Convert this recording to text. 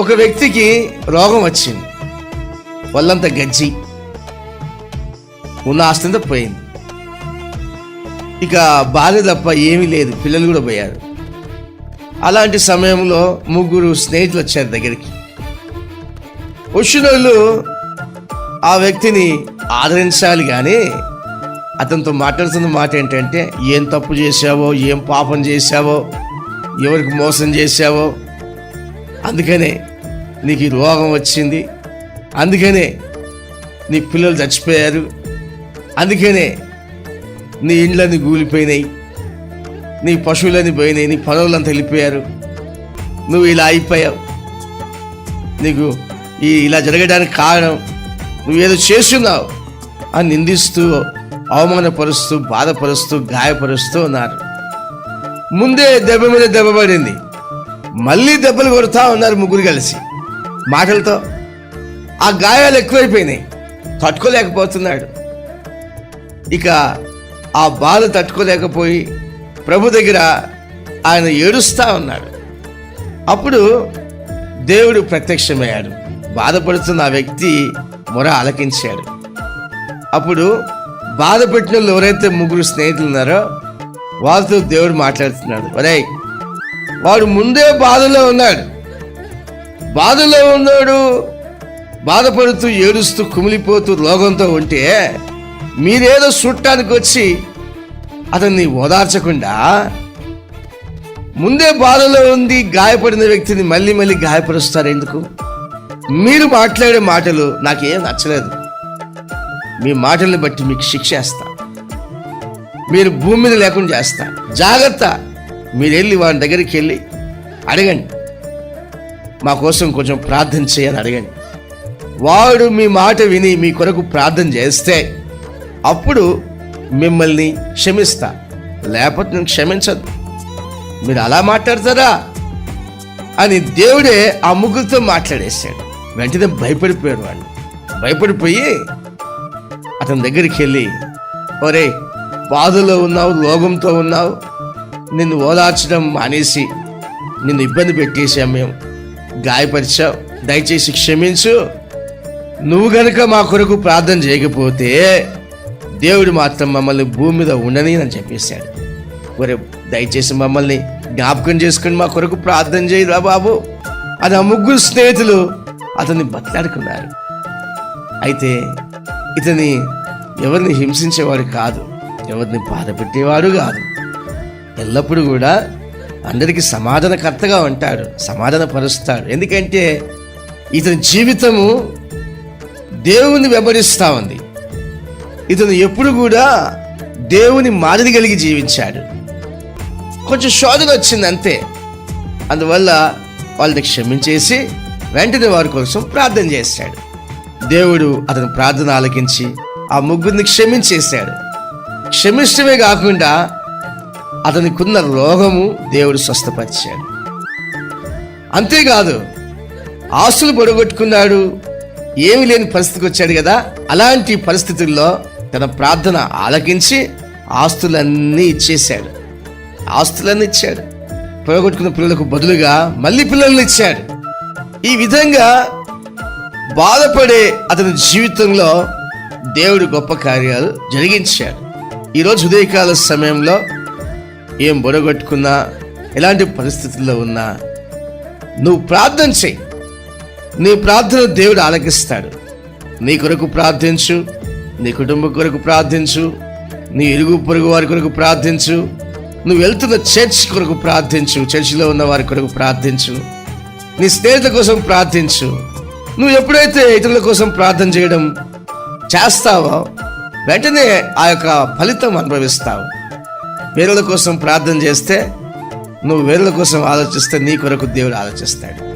ఒక వ్యక్తికి రోగం వచ్చింది. వాళ్ళంతా గజ్జి. ఉన్న ఆస్తంతా పోయింది. ఇక భార్య తప్ప ఏమీ లేదు. పిల్లలు కూడా పోయారు. అలాంటి సమయంలో ముగ్గురు స్నేహితులు వచ్చారు దగ్గరికి. వచ్చిన వాళ్ళు ఆ వ్యక్తిని ఆదరించాలి కానీ అతనితో మాట్లాడుతున్న మాట ఏంటంటే ఏం తప్పు చేశావో ఏం పాపం చేశావో ఎవరికి మోసం చేశావో? అందుకనే నీకు ఈ రోగం వచ్చింది. అందుకనే నీ పిల్లలు చచ్చిపోయారు. అందుకనే నీ ఇండ్లన్నీ కూలిపోయినాయి నీ పశువులన్నీ పోయినాయి. నీ పనులంతా వెళ్ళిపోయారు. నువ్వు ఇలా అయిపోయావు. నీకు ఈ ఇలా జరగడానికి కారణం నువ్వేదో చేస్తున్నావు అని నిందిస్తూ అవమానపరుస్తూ బాధపరుస్తూ గాయపరుస్తూ ఉన్నారు. ముందే దెబ్బ మీద దెబ్బ పడింది. మళ్ళీ దెబ్బలు కొడతా ఉన్నారు ముగ్గురు కలిసి. మాటలతో ఆ గాయాలు ఎక్కువైపోయినాయి. తట్టుకోలేకపోతున్నాడు. ఇక ఆ బాధ తట్టుకోలేకపోయి ప్రభు దగ్గర ఆయన ఏడుస్తూ ఉన్నాడు. అప్పుడు దేవుడు ప్రత్యక్షమయ్యాడు. బాధపడుతున్న ఆ వ్యక్తి మొర ఆలకించాడు. అప్పుడు బాధపెట్టిన వాళ్ళు ఎవరైతే ముగ్గురు స్నేహితులు ఉన్నారో వాళ్ళతో దేవుడు మాట్లాడుతున్నాడు. ఒరేయ్ వాడు ముందే బాధలో ఉన్నాడు. బాధలో ఉన్నాడు బాధపడుతూ ఏడుస్తూ కుమిలిపోతూ రోగంతో ఉంటే మీరేదో చుట్టానికి వచ్చి అతన్ని ఓదార్చకుండా ముందే బాధలో ఉంది గాయపడిన వ్యక్తిని మళ్ళీ మళ్ళీ గాయపరుస్తారు ఎందుకు మీరు మాట్లాడే మాటలు నాకేం నచ్చలేదు. మీ మాటల్ని బట్టి మీకు శిక్షేస్తా మీరు భూమి మీద లేకుండా చేస్తా. జాగ్రత్త. మీరు వెళ్ళి వాడి దగ్గరికి వెళ్ళి అడగండి. మా కోసం కొంచెం ప్రార్థన చేయని అడగండి. వాడు మీ మాట విని మీ కొరకు ప్రార్థన చేస్తే అప్పుడు మిమ్మల్ని క్షమిస్తా. లేకపోతే నేను క్షమించదు. మీరు అలా మాట్లాడతారా? అని దేవుడే ఆ ముగ్గురితో మాట్లాడేశాడు. వెంటనే భయపడిపోయాడు వాడు. భయపడిపోయి అతని దగ్గరికి వెళ్ళి ఒరే బాధలో ఉన్నావు లోగంతో ఉన్నావు నిన్ను ఓదార్చడం మానేసి నిన్ను ఇబ్బంది పెట్టేసాం మేము. గాయపరిచావు. దయచేసి క్షమించు. నువ్వు గనుక మా కొరకు ప్రార్థన చేయకపోతే దేవుడు మాత్రం మమ్మల్ని భూమి మీద ఉండని అని చెప్పేశాడు. ఒరే దయచేసి మమ్మల్ని జ్ఞాపకం చేసుకుని మా కొరకు ప్రార్థన చేయరా బాబు. అని ఆ ముగ్గురు స్నేహితులు అతన్ని బతలాడుకున్నారు. అయితే ఇతని ఎవరిని హింసించేవాడు కాదు ఎవరిని బాధ పెట్టేవాడు కాదు. ఎల్లప్పుడూ కూడా అందరికీ సమాధానకర్తగా ఉంటాడు సమాధాన పరుస్తాడు ఎందుకంటే ఇతని జీవితము దేవుని వెంబడిస్తూ ఉంది. ఇతను ఎప్పుడు కూడా దేవుని మాదిరి కలిగి జీవించాడు. కొంచెం శోధన వచ్చింది అంతే. అందువల్ల వాళ్ళని క్షమించేసి వెంటనే వారి కోసం ప్రార్థన చేశాడు. దేవుడు అతని ప్రార్థన ఆలకించి ఆ ముగ్గురిని క్షమించేశాడు. క్షమించడమే కాకుండా అతనికున్న రోగము దేవుడు స్వస్థపరిచాడు. అంతేకాదు ఆస్తులు పొడగొట్టుకున్నాడు ఏమి లేని పరిస్థితికి వచ్చాడు కదా అలాంటి పరిస్థితుల్లో తన ప్రార్థన ఆలకించి ఆస్తులన్నీ ఇచ్చేశాడు. ఆస్తులన్నీ ఇచ్చాడు. పొడగొట్టుకున్న పిల్లలకు బదులుగా మళ్ళీ పిల్లల్ని ఇచ్చాడు. ఈ విధంగా బాధపడే అతని జీవితంలో దేవుడు గొప్ప కార్యాలు జరిగించాడు. ఈరోజు ఉదయకాల సమయంలో ఏం బొడగొట్టుకున్నా ఎలాంటి పరిస్థితుల్లో ఉన్నా నువ్వు ప్రార్థన చెయ్యి. నీ ప్రార్థన దేవుడు ఆలకిస్తాడు. నీ కొరకు ప్రార్థించు నీ కుటుంబం కొరకు ప్రార్థించు నీ ఇరుగు పొరుగు వారి కొరకు ప్రార్థించు నువ్వు వెళ్తున్న చర్చ్ కొరకు ప్రార్థించు చర్చిలో ఉన్న వారి కొరకు ప్రార్థించు నీ స్నేహితుల కోసం ప్రార్థించు. నువ్వు ఎప్పుడైతే ఇతరుల కోసం ప్రార్థన చేయడం చేస్తావో వెంటనే ఆ యొక్క ఫలితం అనుభవిస్తావు. వేరుల కోసం ప్రార్థన చేస్తే నువ్వు వేరుల కోసం ఆలోచిస్తే నీ కొరకు దేవుడు ఆలోచిస్తాడు.